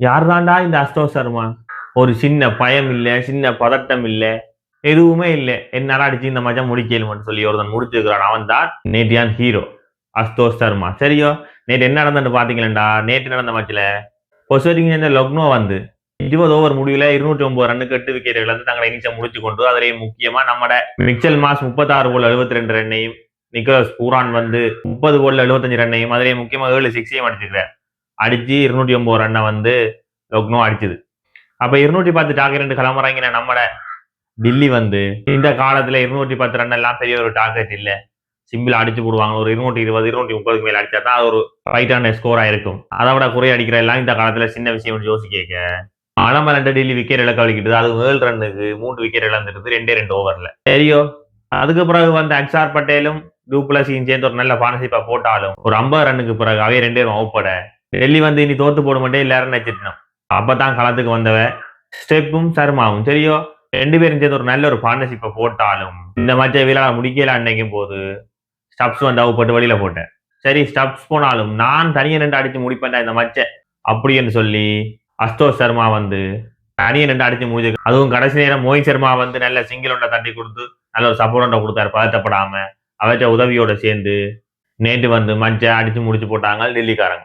யார் தாண்டா இந்த அஸ்தோ சர்மா? ஒரு சின்ன பயம் இல்லை சின்ன பதட்டம் இல்லை எதுவுமே இல்லை. என்னடா அடிச்சு இந்த மச்சம் முடிக்கலும்னு சொல்லி ஒருத்தன் முடிச்சிருக்கிறான். அவன் தான் நேத்தியான் ஹீரோ அஸ்தோஷ் சர்மா. சரியோ? நேற்று என்ன நடந்தன்னு பாத்தீங்களா நேற்று நடந்த மேட்ச்ல பொசுவரிங்க இந்த லக்னோ வந்து இருபது ஓவர் முடிவில் இருநூற்றி ஒன்பது ரன்னுக்கு எட்டு விக்கெட் இழந்து தங்களை இன்னிங்ஸை முடிச்சு கொண்டு அதிலேயும் முக்கியமா நம்மட மிக்சல் மாஸ் முப்பத்தாறு போல் எழுபத்தி ரெண்டு ரன்னையும் நிக்கோலஸ் பூரான் வந்து முப்பது போல் எழுபத்தஞ்சு ரன்னையும் அதிலேயே முக்கியமாக ஏழு சிக்ஸையும் அடிச்சிருக்காரு அடிச்சு இருநூற்றி ஒன்பது ரன்னை வந்து லக்னோ அடிச்சது. அப்ப இருநூற்றி பத்து டார்கெட் ரெண்டு கிளம்புறாங்க நம்மட டில்லி வந்து இந்த காலத்துல இருநூற்றி பத்து ரன் எல்லாம் பெரிய ஒரு டார்கெட் இல்ல. சிம்பிள் அடிச்சு போடுவாங்க. ஒரு இருநூற்றி இருபது இருநூற்றி முப்பதுக்கு மேல அடிச்சா தான் அது ஒரு ஃபைட்டான ஸ்கோரா இருக்கும். அதை விட குறை அடிக்கிற எல்லாம் இந்த காலத்துல சின்ன விஷயம் யோசிக்க ஆலம்ப ரெண்டு டெல்லி விக்கெட் இழக்க வலிக்கிட்டு அது ஏழு ரன்னுக்கு மூன்று விக்கெட் இழந்துருது ரெண்டே ரெண்டு ஓவர்ல சரியோ? அதுக்கு பிறகு வந்து அக்ஷார் பட்டேலும் டூப்ளஸையும் சேர்ந்து ஒரு நல்ல பார்ட்னர்ஷிப்பா போட்டாலும் ஒரு ஐம்பது ரன்னுக்கு பிறகு அவைய ரெண்டே அவுப்பட டெல்லி வந்து இனி தோத்து போட மாட்டே எல்லாரும் நினைச்சிட்டோம் அப்பதான் களத்துக்கு வந்தவ ஸ்டெப்பும் சர்மாவும் சரியோ ரெண்டு பேரும் சேர்ந்து ஒரு நல்ல ஒரு பார்ட்னர்ஷிப்பை போட்டாலும் இந்த மேட்சை விழா முடிக்கல அன்னைக்கும் போது ஸ்டப்ஸ் வந்து அவுப்பட்டு வழியில போட்டேன். சரி ஸ்டப்ஸ் போனாலும் நான் தனியை ரெண்டு அடிச்சு முடிப்பேன்டா இந்த மேட்சை அப்படின்னு சொல்லி அஸ்தோஷ் சர்மா வந்து தனியை ரெண்டு அடிச்சு முடிஞ்சு அதுவும் கடைசி நேரம் மோஹித் சர்மா வந்து நல்ல சிங்கிள் ஒன்றை தட்டி கொடுத்து நல்ல ஒரு சப்போர்ட் ஒன்றை கொடுத்தாரு பதட்டப்படாம அவற்ற உதவியோட சேர்ந்து நேற்று வந்து மஞ்சை அடிச்சு முடிச்சு போட்டாங்க டெல்லிக்காரங்க.